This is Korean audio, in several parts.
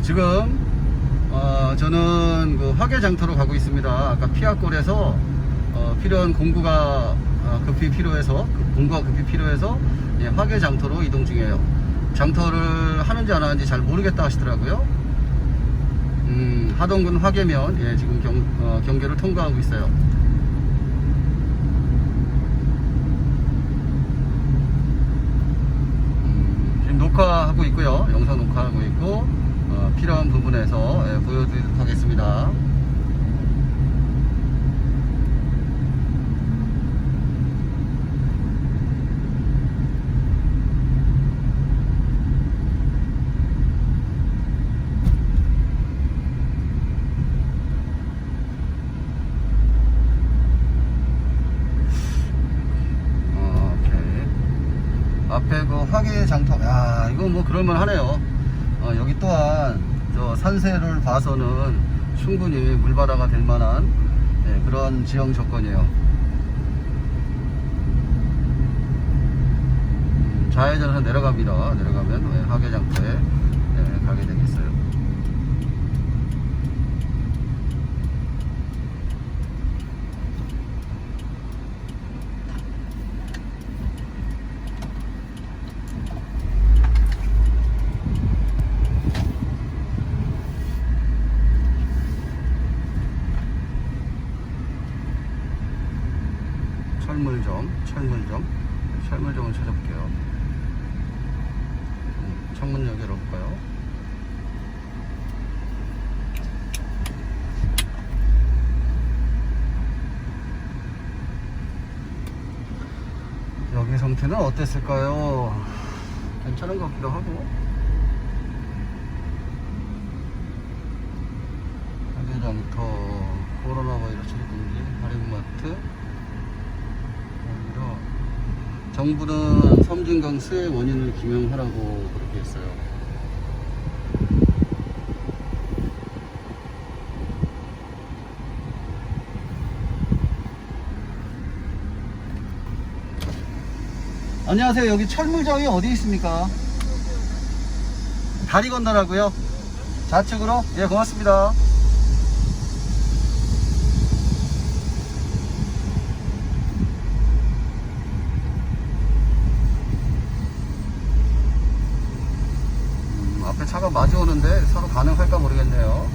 아, 지금 어, 저는 그 화계장터로 가고 있습니다. 아까 피아골에서 어, 필요한 공구가 어, 급히 필요해서 그 공구가 급히 필요해서 예, 화계장터로 이동 중이에요. 장터를 하는지 안 하는지 잘 모르겠다 하시더라고요. 음, 하동군 화계면 예, 지금 경, 어, 경계를 통과하고 있어요. 음, 녹화하고 있고요. 영상 녹화하고 있고 어, 필요한 부분에서 예, 보여드리도록 하겠습니다. 어, 오케이. 앞에 그 화계 장터, 야, 이거 뭐 그럴만 하네요. 어, 여기 또한 저 산세를 봐서는 충분히 물바다가 될 만한 예, 그런 지형 조건이에요. 음, 좌회전해서 내려갑니다. 내려가면 예, 화계 장터에 예, 가게 되겠어요. 철물점, 철물점, 철물점을 찾아볼게요. 음, 창문역 열어볼까요? 여기 상태는 어땠을까요? 괜찮은 것 같기도 하고. 하계장터, 코로나 바이러스 금지, 할인마트, 오히려 정부는 섬진강 수해 원인을 규명하라고 그렇게 했어요. 안녕하세요. 여기 철물점이 어디 있습니까? 다리 건너라고요? 좌측으로? 예, 고맙습니다. 음, 앞에 차가 마주 오는데 서로 가능할까 모르겠네요.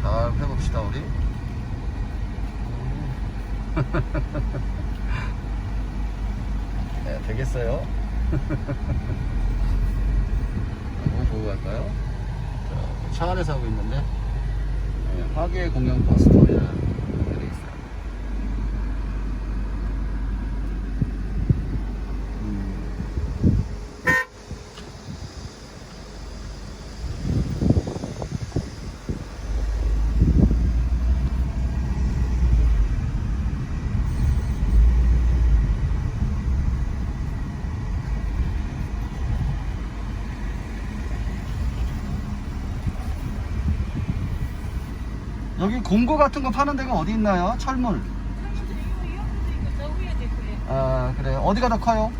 잘 해봅시다, 우리. 네, 되겠어요. 뭐 보고 갈까요? 자, 차 안에서 하고 있는데, 네, 화계 공영 버스 터미널. 여기 공고 같은 거 파는 데가 어디 있나요? 철물. 아, 그래. 어디가 더 커요?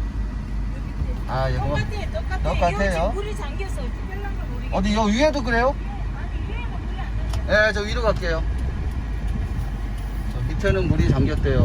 아, 이거. 똑같아요, 똑같아요. 물이 잠겼어. 특별한 걸 모르겠어. 어디, 요 위에도 그래요? 예, 저 위로 갈게요. 저 밑에는 물이 잠겼대요.